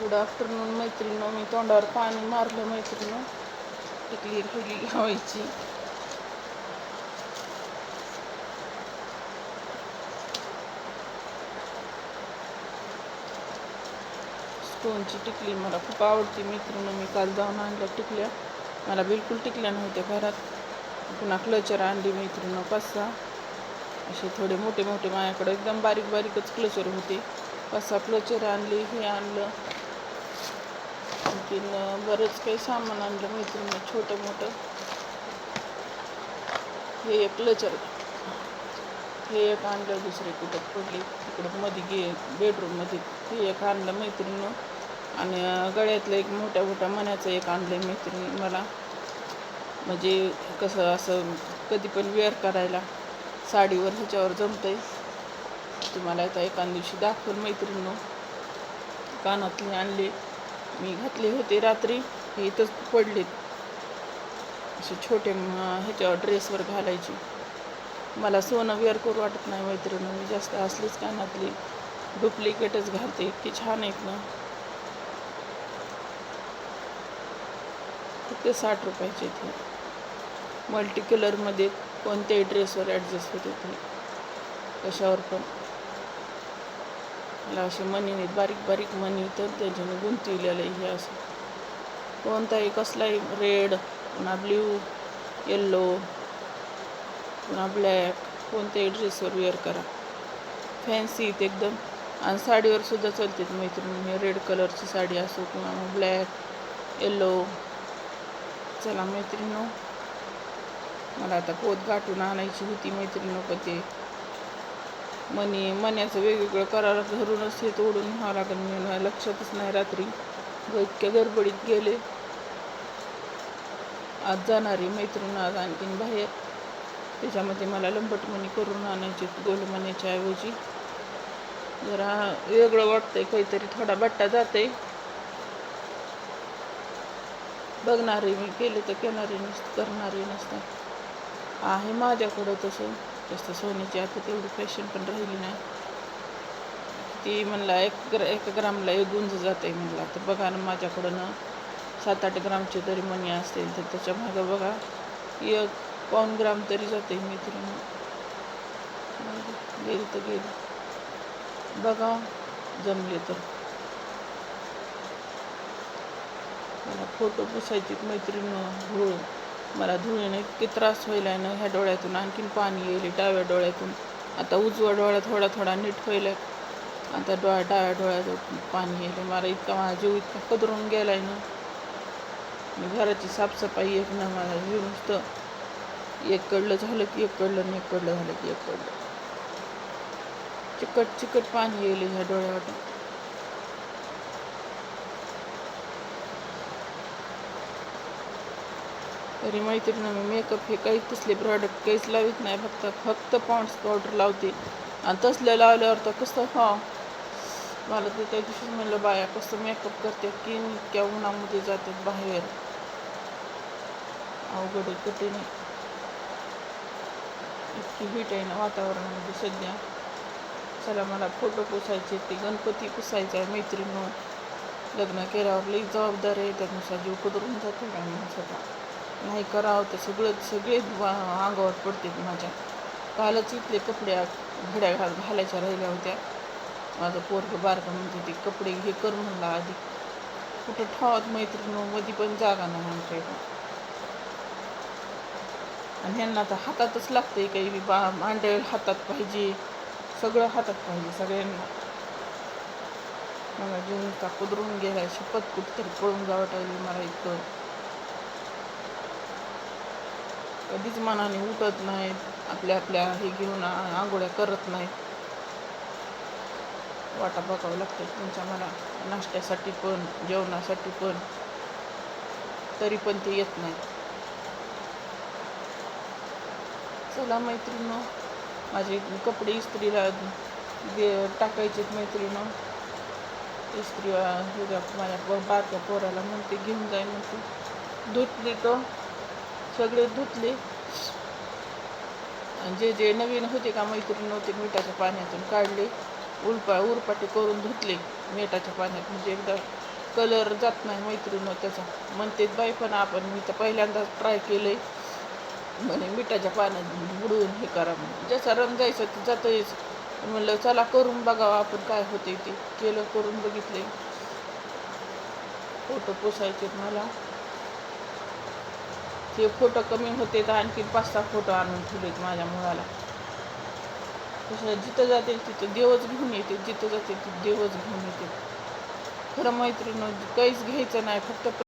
Good afternoon मैत्रिणीनं मी तोंडावर पाणी मारलं मैत्रिणीनं टिकली फुली लावायची स्टोनची टिकली मला खूप आवडती मैत्रिणीनं मी काल जाऊन आणल्या टिकल्या. मला बिलकुल टिकल्या नव्हत्या घरात. पुन्हा क्लचर आणली मैत्रिणीनं पाच सहा असे थोडे मोठे मोठे माझ्याकडे एकदम बारीक बारीकच क्लचर होते. कसा क्लचर आणले हे आणलं. आणखीन बरंच काही सामान आणलं मैत्रिणीनं छोटं मोठं. हे एक लचर हे एक आणलं दुसरे कुठं पडली तिकडं मध्ये गे बेडरूममध्ये हे एक आणलं मैत्रिणीनं आणि गळ्यातलं एक मोठ्या मोठ्या मण्याचं एक आणलं मैत्रिणी मला. म्हणजे कसं असं कधी पण वेअर करायला साडीवर ह्याच्यावर जमतंय. तुम्हाला आता एका दिवशी दाखवून मैत्रिणीनं. कानातली आणली. मी घातले होते रात्री. हे इथंच पडलेत असे छोटे ह्याच्यावर ड्रेसवर घालायचे. मला सोनं वेअर करू वाटत नाही मैत्रिणी मी जास्त असलीच कानातली डुप्लिकेटच घालते इतकी छान आहेत ना. फक्त साठ रुपयाचे ते. मल्टी कलरमध्ये कोणत्याही ड्रेसवर ॲडजस्ट होते ते. कशावर पण. असे मणी बारीक बारीक मणी तर त्याच्याने गुंतविलेलं हे असं. कोणताही कसलाही रेड पुन्हा ब्ल्यू येल्लो पुन्हा ब्लॅक कोणत्याही ड्रेसवर वेअर करा. फॅन्सी एकदम. आणि साडीवर सुद्धा चालते मैत्रिणी. रेड कलरची साडी असो किंवा मग ब्लॅक येल्लो चला मैत्रिणी मला आता पोत गाठून आणायची होती मैत्रिणी पण ते. मनी मण्याचं वेगवेगळं करार धरूनच हे तोडून हा लागेल मी मला. लक्षातच नाही रात्री. ग इतक्या गडबडीत गेले. आज जाणारी मैत्रीण आज आणखीन बाहेर. त्याच्यामध्ये मला लंपटमणी करून आणायची गोल मण्याच्या ऐवजी. जरा वेगळं वाटतंय काहीतरी थोडा बट्टा जाते बघणारे मी केले तर केणारे नसतं करणारे नसतं. आहे माझ्याकडं तसं. जास्त सोन्याची आता तेवढी फॅशन पण राहिली नाही. ती म्हणला एक ग्र एक ग्रामला एक गुंज जाते म्हणला. तर बघा ना माझ्याकडं ना सात आठ ग्रामचे तरी मणी असतील तर त्याच्या मागं बघा. एक पाऊन ग्राम तरी जाते मी तरी गेली तर गेली. बघा जमले तर. मला फोटो पुसायची मैत्रीण धूळ मला धुळीने इतके त्रास व्हायला ना ह्या डोळ्यातून आणखीन पाणी येईल डाव्या डोळ्यातून. आता उजवा डोळा थोडा थोडा नीट होईल आता डोळ्या डाव्या डोळ्यातून पाणी येईल मला इतका माझा जीव इतका कदरून गेलाय ना. घराची साफसफाई एक ना माझा जीव नुसतं एक कडलं झालं की एक कडलं आणि एक कडलं झालं की एक कडलं चिकट चिकट पाणी येईल ह्या डोळ्यावर तरी मैत्रिणी मी मेकअप हे काहीच तसले प्रॉडक्ट काहीच लावित नाही. फक्त फक्त पॉन्ड्स पावडर लावते. आणि तसलं लावल्यावर तर कसं हा मला ते त्या दिवशीच म्हणलं बाया कसं मेकअप करते की इतक्या उन्हामध्ये जातात बाहेर. अवघड आहे कठीण आहे. इतकी हीट आहे ना वातावरणामध्ये सध्या. चला मला फोटो पुसायचे ते गणपती पुसायचा आहे मैत्रिणी लग्न केल्यावर लई जबाबदार आहे. त्यानुसार जीव कुदरून जातो काय स्वतः नाही करावं तर सगळं सगळे अंगावर पडते माझ्या. कालच इथले कपडे घड्या घाल घालायच्या राहिल्या होत्या. माझं पोरगं बारकं म्हणते ते कपडे हे कर म्हणला आधी. कुठं ठेवत मैत्रिणी मध्ये पण जागा नाही आमच्या इथं आणि ह्यांना तर हातातच लागतंय काही बी बा मांड्या हातात पाहिजे. सगळं हातात पाहिजे सगळ्यांना. मला जीवन का कुदरून गेलाय. शपथ कुठतरी पळून जावं टाकली मला इतकं कधीच मनाने उठत नाहीत. आपल्या आपल्या हे घेऊन आंघोळ्या करत नाहीत. वाटा बघावं लागतं तुमच्या मला नाश्त्यासाठी पण जेवणासाठी पण. तरी पण ते येत नाही. चला मैत्रिणं माझे कपडे इस्त्रीला दे टाकायचे मैत्रिणं इस्त्री माझ्या बारक्या पोराला म्हणते घेऊन जाईन म्हणते. धुतली तो सगळे धुतले. आणि जे जे नवीन होते का मैत्रीण होते मिठाच्या पाण्यातून काढले. उलपा उरपाटे करून धुतले मिठाच्या पाण्यात. म्हणजे एकदा कलर जात नाही मैत्रीण त्याचा. म्हणते बाई पण आपण मी तर पहिल्यांदाच ट्राय केलंय. म्हणे मिठाच्या पाण्यात बुडवून हे करा म्हणून ज्याचा रंग जायचं ते जातंयच म्हणलं चला करून बघावं आपण काय होते ते. केलं करून बघितले फोटो पोसायचे मला. ते फोटो कमी होते तर आणखी पाच सहा फोटो आणून ठेवलेत माझ्या मुलाला. तसं जिथं जाते तिथं देवच घेऊन येते जिथं जाते तिथं देवच घेऊन येते खरं मैत्रीण काहीच घ्यायचं नाही फक्त